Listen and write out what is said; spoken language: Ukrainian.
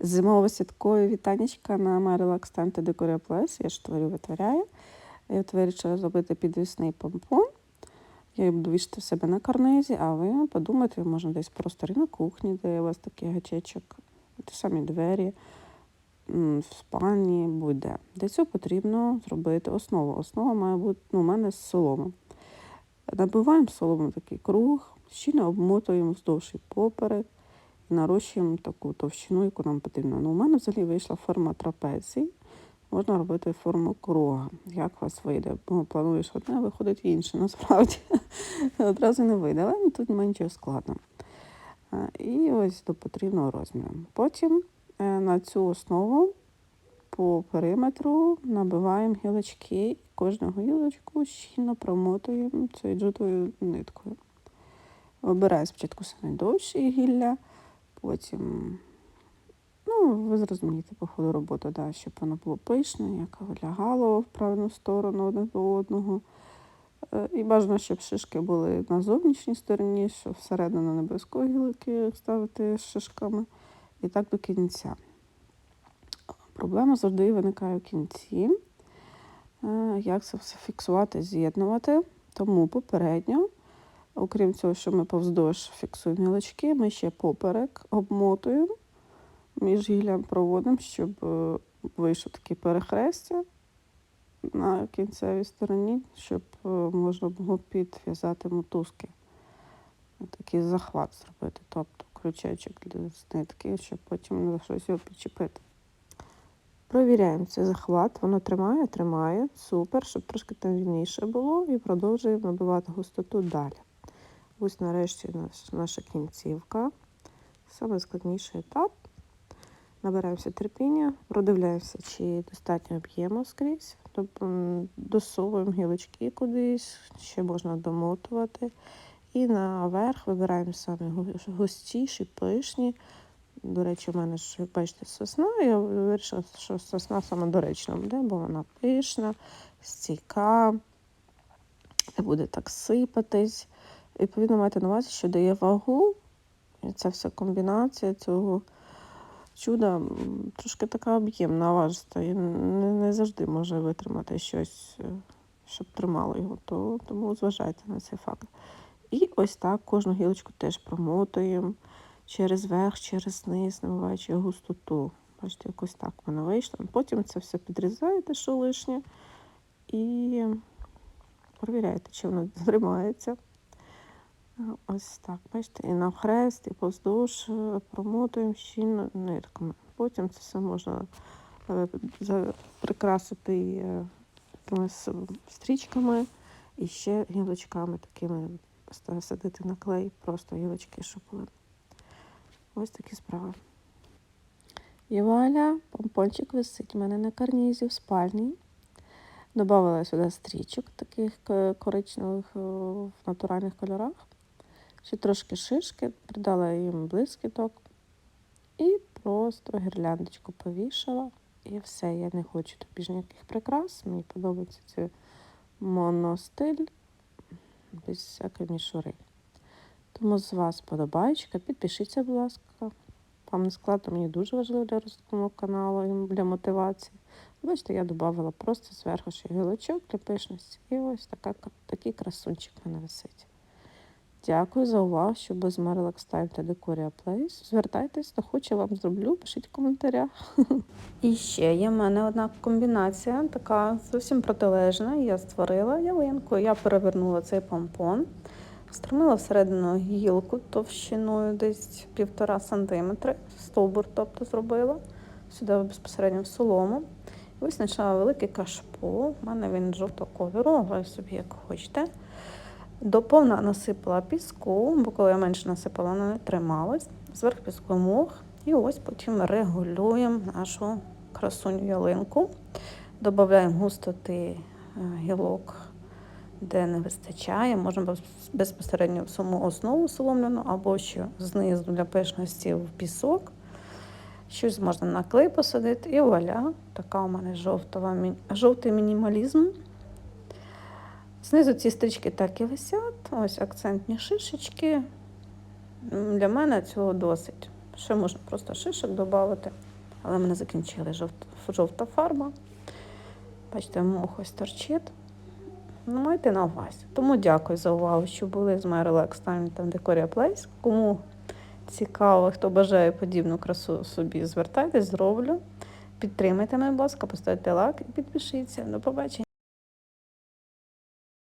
Зимово-святкові вітанечка на My Relax Time та Decoria Place. Я ж творю, витворяю. Я вирішила зробити підвісний помпон. Я буду вішати в себе на карнизі, а ви подумайте, можна десь просто на кухні, де у вас такий гачечок, ті самі двері, в спальні, будь-де. Для цього потрібно зробити основу. Основа має бути ну, у мене з соломи. Набиваємо солому такий круг, щільно обмотуємо вздовж і поперек нарощуємо таку товщину, яку нам потрібно. Ну, у мене взагалі вийшла форма трапеції. Можна робити форму круга. Як у вас вийде? Бо плануєш одне, виходить інше. Насправді одразу не вийде, але тут немає нічого складного. Е, І ось до потрібного розміру. Потім е, на цю основу по периметру набиваємо гілочки, кожну гілочку щільно промотуємо цією джутовою ниткою. Вибираю спочатку найдовші гілля, потім, ну, ви зрозумієте по ходу роботи, да, щоб воно було пишне, як лягало в правильну сторону одне до одного. Е, І бажано, щоб шишки були на зовнішній стороні, щоб всередину не обов'язково гілки ставити з шишками. І так до кінця. Проблема завжди виникає в кінці. Е, Як це все фіксувати, з'єднувати. Тому попередньо, окрім цього, що ми повздовж фіксуємо гілочки, ми ще поперек обмотуємо, між гіллям проводимо, щоб е, вийшов такий перехрестя на кінцевій стороні, щоб е, можна було підв'язати мотузки. Такий захват зробити, тобто крючечок для нитки, щоб потім не щось його підчепити. Провіряємо цей захват, воно тримає, тримає, супер, щоб трошки там вільніше було, і продовжуємо набивати густоту далі. Ось нарешті наш, наша кінцівка. Саме складніший етап. Набираємося терпіння, продивляємося, чи достатньо об'єму скрізь. Тобто досовуємо гілочки кудись, ще можна домотувати. І наверх вибираємо самі густіші, пишні. До речі, у мене ж, бачите, сосна. Я вирішила, що сосна саме доречна буде, бо вона пишна, стійка, не буде так сипатись. Відповідно, майте на увазі, що дає вагу. І ця вся комбінація цього чуда трошки така об'ємна важка. І не, не завжди може витримати щось, е, щоб тримало його. То, тому зважайте на цей факт. І ось так кожну гілочку теж промотуємо через верх, через низ, набиваючи густоту. Бачите, якось так воно вийшло. Потім це все підрізаєте, що лишнє, і перевіряєте, чи воно тримається. Ось так, бачите, і навхрест, і поздовж е, промотуємо щільно нитками. Потім це все можна е, прикрасити е, якимись стрічками і ще гілочками такими садити на клей, просто гілочки, щоб були. Ось такі справи. І вуаля, помпончик висить у мене на карнізі в спальні. Добавила сюди стрічок таких коричневих е, в натуральних кольорах. Ще трошки шишки, придала їм блискіток і просто гірляндочку повішала. І все, я не хочу тут більше ніяких прикрас. Мені подобається цей моностиль без всякої мішури. Тому з вас подобаєчка, підпишіться, будь ласка. Вам не складно, мені дуже важливо для розвитку каналу і для мотивації. Бачите, я додавала просто зверху ще гілочок для пишності. І ось така, такий красунчик мене висить. Дякую за увагу, що без Relax Time та Decoria Place. Звертайтесь, хто хоче, вам зроблю, пишіть в коментарях. І ще є в мене одна комбінація, така зовсім протилежна. Я створила ялинку. Я перевернула цей помпон, встромила всередину гілку товщиною десь півтора сантиметри, стовбур, тобто зробила. Сюди безпосередньо в солому. Знайшла великий кашпо. У мене він жовтого кольору, собі як хочете. Доповна насипала піску, бо коли я менше насипала, вона не трималась. Зверх піску мох. І ось потім регулюємо нашу красуню ялинку. Додаємо густоти е, гілок, де не вистачає. Можна безпосередньо в саму основу соломляну або ще знизу для пишності в пісок. Щось можна на клей посадити. І вуаля, така у мене жовтова, жовтий мінімалізм. Знизу ці стрічки так і висять. Ось акцентні шишечки. Для мене цього досить, Ще можна просто шишок додати. Але в мене закінчили жовта, жовта фарба. Бачите, мох ось торчить. Ну, майте на увазі. Тому дякую за увагу, що були з моєю Relax Time та Decoria Place. Кому цікаво, хто бажає подібну красу собі, звертайтесь, зроблю. Підтримайте мене, будь ласка, поставте лайк і підпишіться. До побачення.